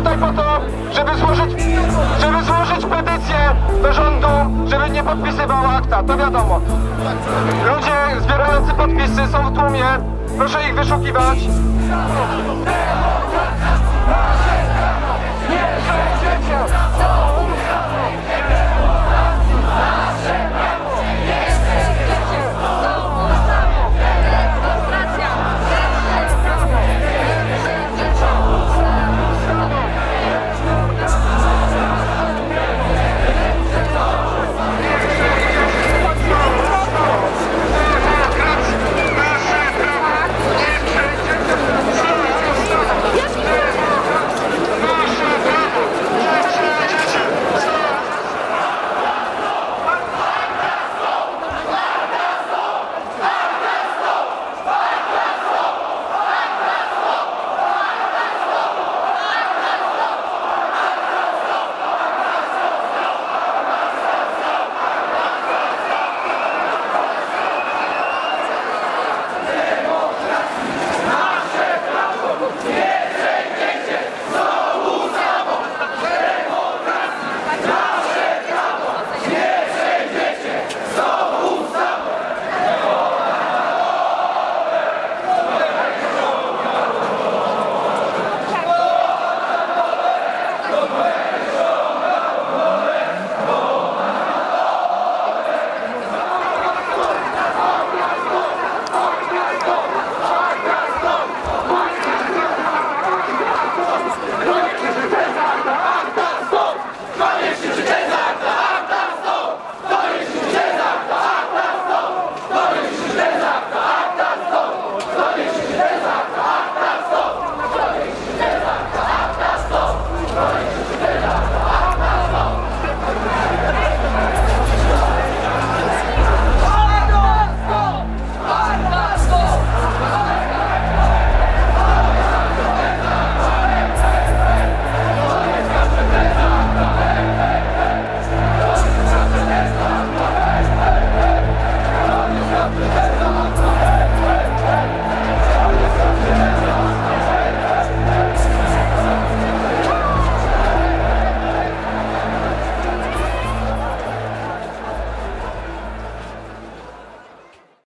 tutaj po to, żeby złożyć, żeby złożyć petycję do rządu, żeby nie podpisywał akta, to wiadomo. Ludzie zbierający podpisy są w tłumie, proszę ich wyszukiwać.